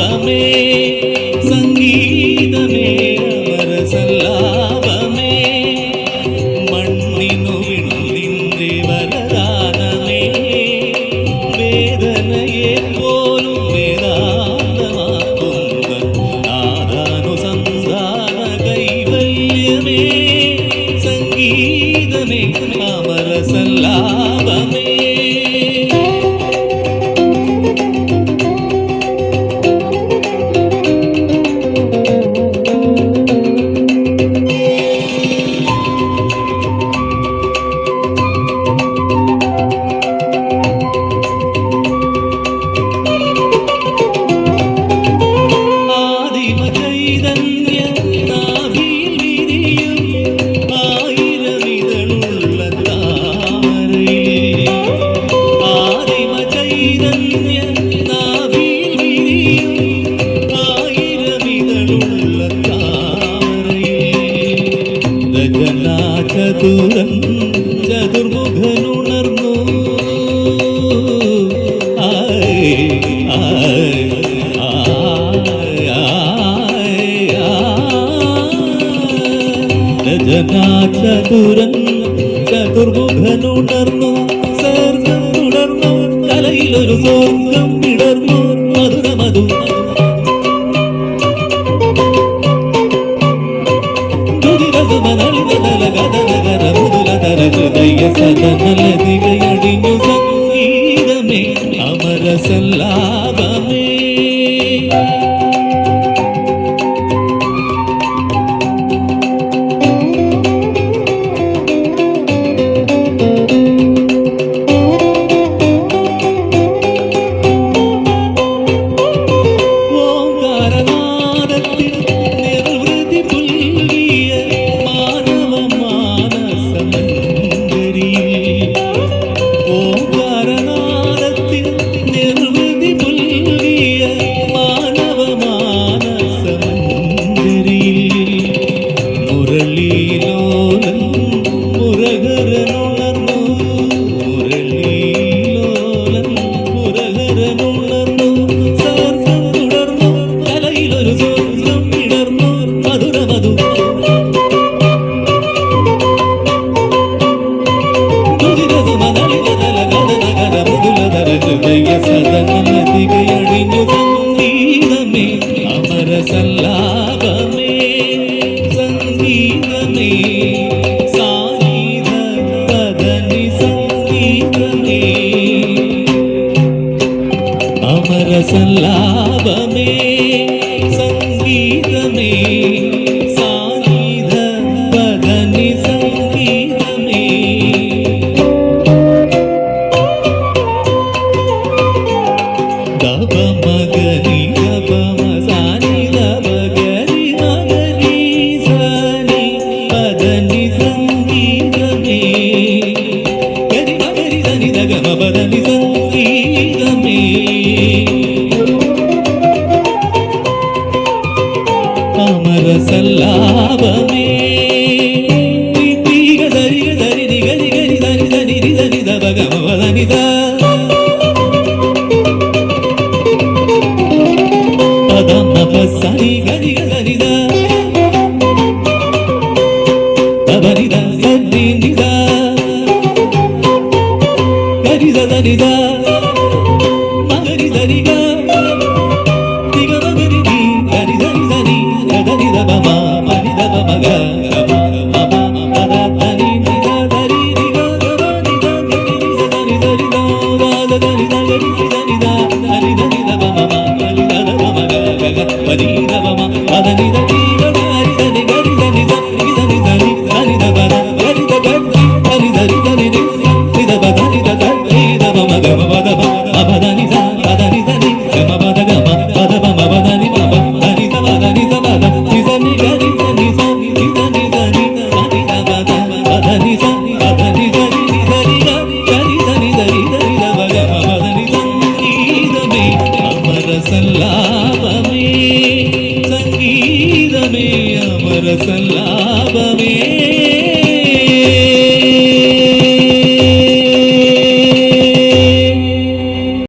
சல்லாபமே சங்கீதமே ಅವರ சல்லாபமே. மண்ணினுவிழிந்திவரதானமே வேதனையே போலும் வேதாந்தமாகும் நாதானுசந்தான கைவல்யமே. சங்கீதமே அவர சல்லாபமே. അകകാച്ച ദുരന്തം ചതുർമുഖനുണർന്നു സ്വർഗം തുടർന്നു കലയിലൊരു സ്വർഗം വിടർന്നു മധുരമതു ഹൃദയ സദനലതികയടിഞ്ഞു സംഗീതമേ അമരസല്ലാ സല്ലാപമേ സംഗീതമേ സാഗീത പദനി സംഗീതമേ ദബ മഗരി ദബ മസാനി ദബ ഗരി മഗരി സാനി പദനി സംഗീതമേ ഗരി മഗരി ധനി ദഗ പദനി സംഗീതമേ ಲಾಭಮೇ ಈಗ ದರಿ ದರಿ ನಿಗರಿ ಗರಿ ದರಿ ದರಿ ರಿ ದರಿ ದ ಭಗಮಲ ನಿದ ಪದಮ ಸರಿ ಗರಿ ಗರಿ ದ ತಬರಿದ ಸರಿ ನಿದ ಗರಿದ ದರಿದ பீரவமா பதனிதே கீதமே அமரசல்லா.